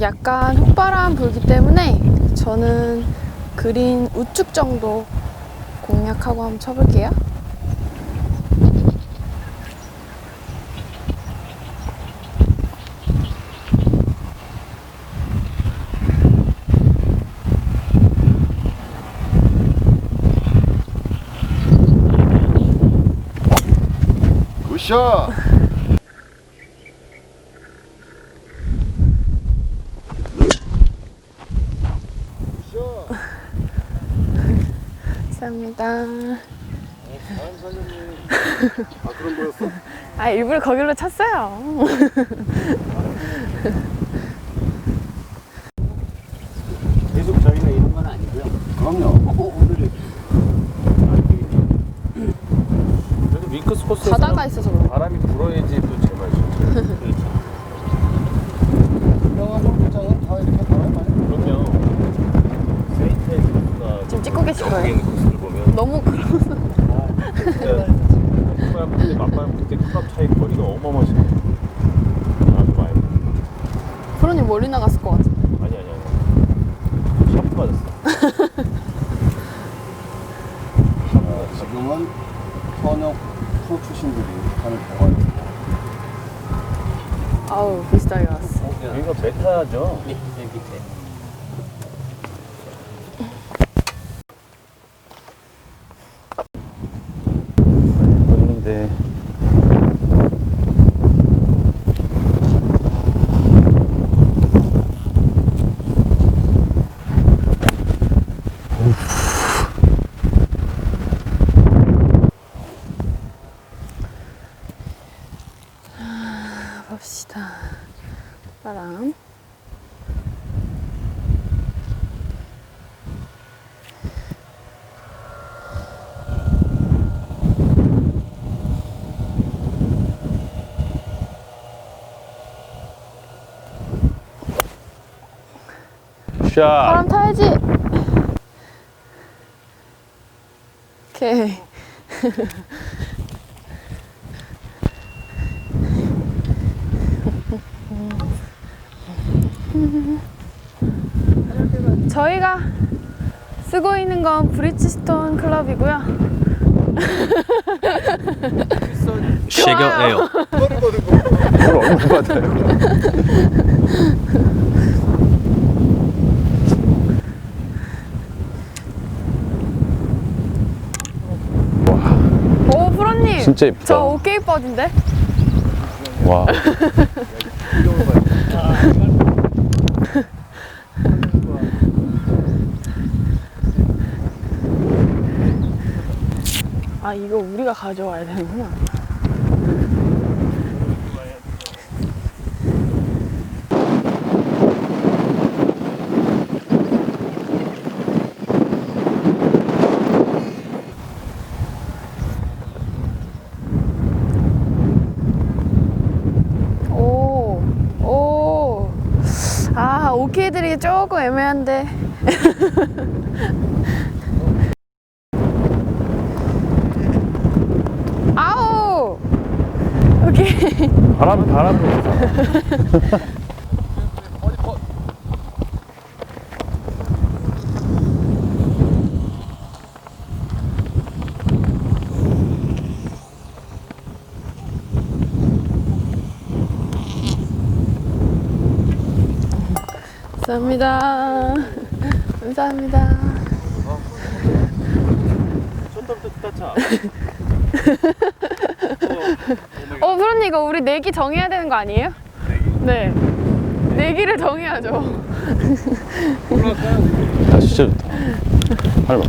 약간 훅바람 불기 때문에 저는 그린 우측 정도 공략하고 한번 쳐볼게요. 굿샷! 감사합니다. 아, 그런 거였어? 아, 일부러 거길로 쳤어요. 계속 저희가 이런 건 아니고요. 그럼요. 오늘은 그래도 윙크스 코스에서 바다가 있어서 그런 거. 바람이 불어야지 또 제맛이죠. 유명한 골프장은 다 이렇게 바람 많이 불어요. 그럼요. 세인트에스가 지금 찍고 계실 거예요? 너무 그- 진짜 훅바람 불때 맞바람 불때 클럽 차이 거리가 어마어마하시네. 나도 많이. 프로님 멀리 나갔을 것 같아. 아니 아니 아니. 샤프 맞았어. 어, 지금은 현역 프로 출신들이 하는 대화입니다. 아우, 비슷하게 왔어. 여기가 메타죠. 네, 여기 밑에. 봅시다. 바람. 샷. 바람 타야지. 오케이. 저희가 쓰고 있는 건 브리지스톤 클럽이고요. 쉐거 에어. 뭘 얼마 받아요? 오 프로님. 진짜 예쁘다. 저 오케이 버진데? 와. 아 이거 우리가 가져와야 되는구나. 오, 오. 아, 오케이 드리기 조금 애매한데. 아우! 오케이. 바람 바람 불어. 감사합니다. 감사합니다. 첫날부터 따차. 어, 프로님 이거 우리 내기 정해야 되는 거 아니에요? 네. 내기를 정해야죠. 아 진짜 좋다. 팔 봐.